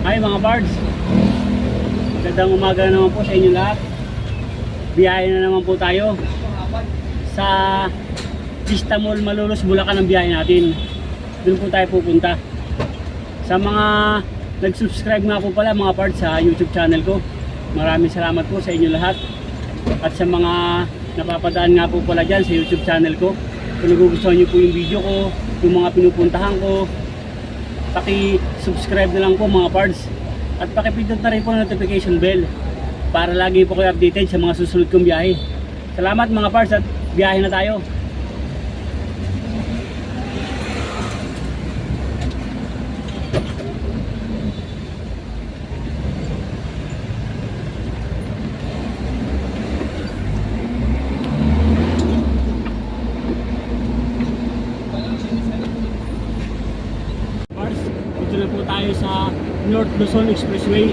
mga bards. Magandang umaga naman po sa inyo lahat. Biyahe na naman po tayo sa Vista Mall Malolos, Bulacan ang biyahe natin. Doon po tayo pupunta. Sa mga nag-subscribe nga po pala mga parts sa YouTube channel ko. Maraming salamat po sa inyo lahat. At sa mga napapadaan nga po pala dyan sa YouTube channel ko. Kung nagugustuhan nyo po yung video ko, yung mga pinupuntahan ko, paki-subscribe na lang po mga parts. At pakipindot na rin po ng notification bell para lagi po kayo updated sa mga susunod kong biyahe. Salamat mga parts at biyahe na tayo. Mars, dito na po tayo sa North Luzon Expressway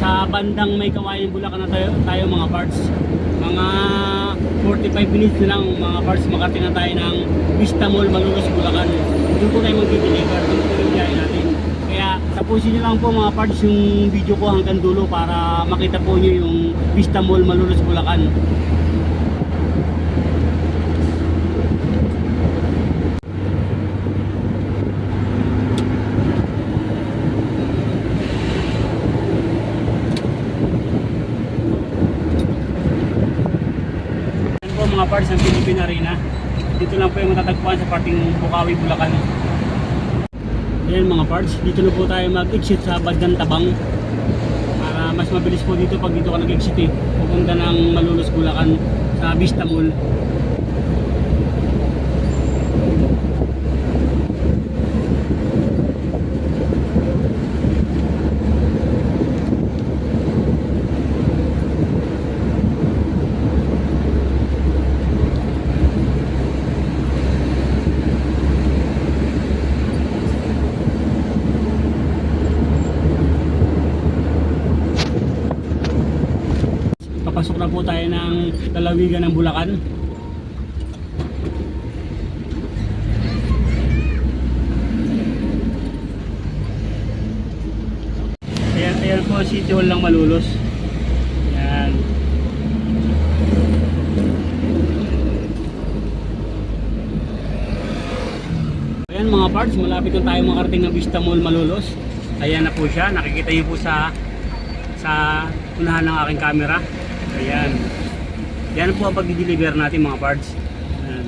sa bandang may kawayan Bulacan na tayo, tayo mga parts. Mga 45 minutes na lang mga parts makarating na tayo ng Vista Mall Malulos Bulacan. Doon po tayo mag-deliver, doon po yung biyahe natin. Kaya tapusin nyo lang po mga parts yung video ko hanggang dulo para makita po nyo yung Vista Mall Malulos Bulacan. Mga parts ng Philippine Arena. Dito lang po yung matatagpuan sa parting Bukawi, Bulacan. Ayan mga parts, dito na po tayo mag-exit sa Bagdan Tabang. Para mas mabilis po dito pag dito ka nag-exit eh. Pupunta ng Malulus, Bulacan sa Vista Mall. Papasok na po tayo ng lalawigan ng Bulacan. Ayan, ayan po City Hall ng Malulos. Ayan. Ayan mga parts, malapit na tayo makarating ng Vista Mall Malulos. Ayan na po siya, nakikita niyo po sa sa unahan ng aking camera. Ayan. Yan po ang pag-deliver natin mga parts. Ayan.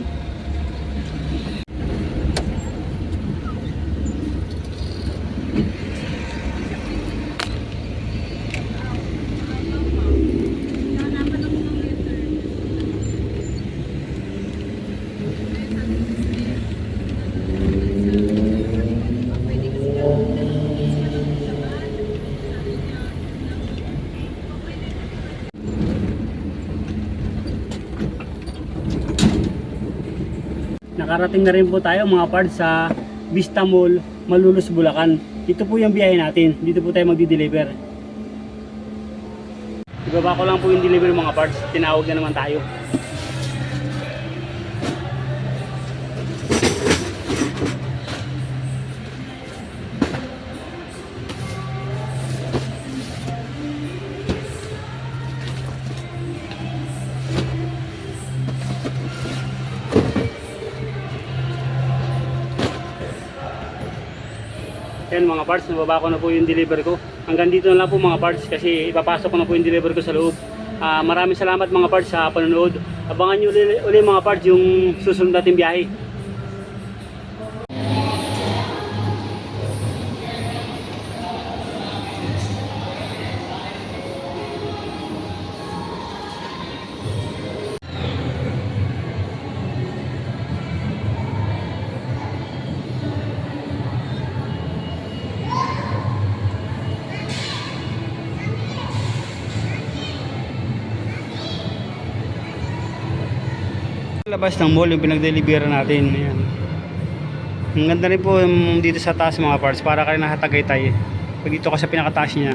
Nakarating na rin po tayo mga parts sa Vista Mall, Malulus, Bulacan. Ito po yung biyahe natin. Dito po tayo magdi-deliver. Ibaba ko lang po yung delivery mga parts. Tinawag na naman tayo. Yan mga parts, nababa ko na po yung deliver ko. Hanggang dito na lang po mga parts kasi ipapasok ko na po yung deliver ko sa loob. Ah, maraming salamat mga parts sa panonood. Abangan nyo uli, uli mga parts yung susunod nating biyahe. Labas ng mall yung pinag-deliver natin. Ayan. Ang ganda rin po dito sa taas mga parts para kayo nakatagay tayo. Pag dito ka sa pinakataas niya.